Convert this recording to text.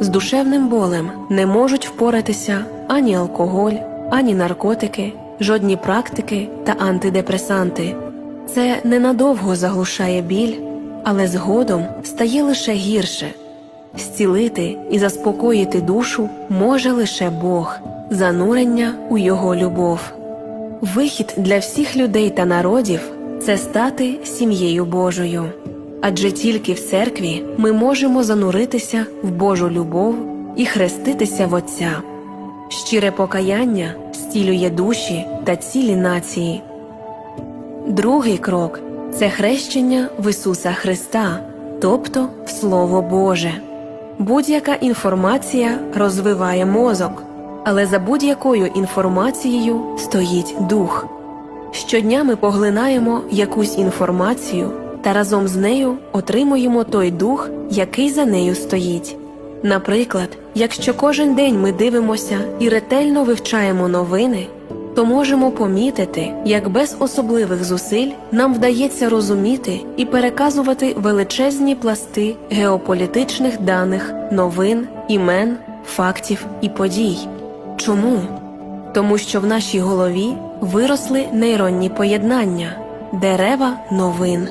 З душевним болем не можуть впоратися ані алкоголь, ані наркотики, жодні практики та антидепресанти. Це ненадовго заглушає біль, але згодом стає лише гірше. Зцілити і заспокоїти душу може лише Бог, занурення у Його любов. Вихід для всіх людей та народів це стати сім'єю Божою. Адже тільки в церкві ми можемо зануритися в Божу любов і хреститися в Отця. Щире покаяння зцілює душі та цілі нації. Другий крок це хрещення в Ісуса Христа, тобто в Слово Боже. Будь-яка інформація розвиває мозок, але за будь-якою інформацією стоїть дух. Щодня ми поглинаємо якусь інформацію та разом з нею отримуємо той дух, який за нею стоїть. Наприклад, якщо кожен день ми дивимося і ретельно вивчаємо новини, то можемо помітити, як без особливих зусиль нам вдається розуміти і переказувати величезні пласти геополітичних даних, новин, імен, фактів і подій. Чому? Тому що в нашій голові виросли нейронні поєднання, дерева новин.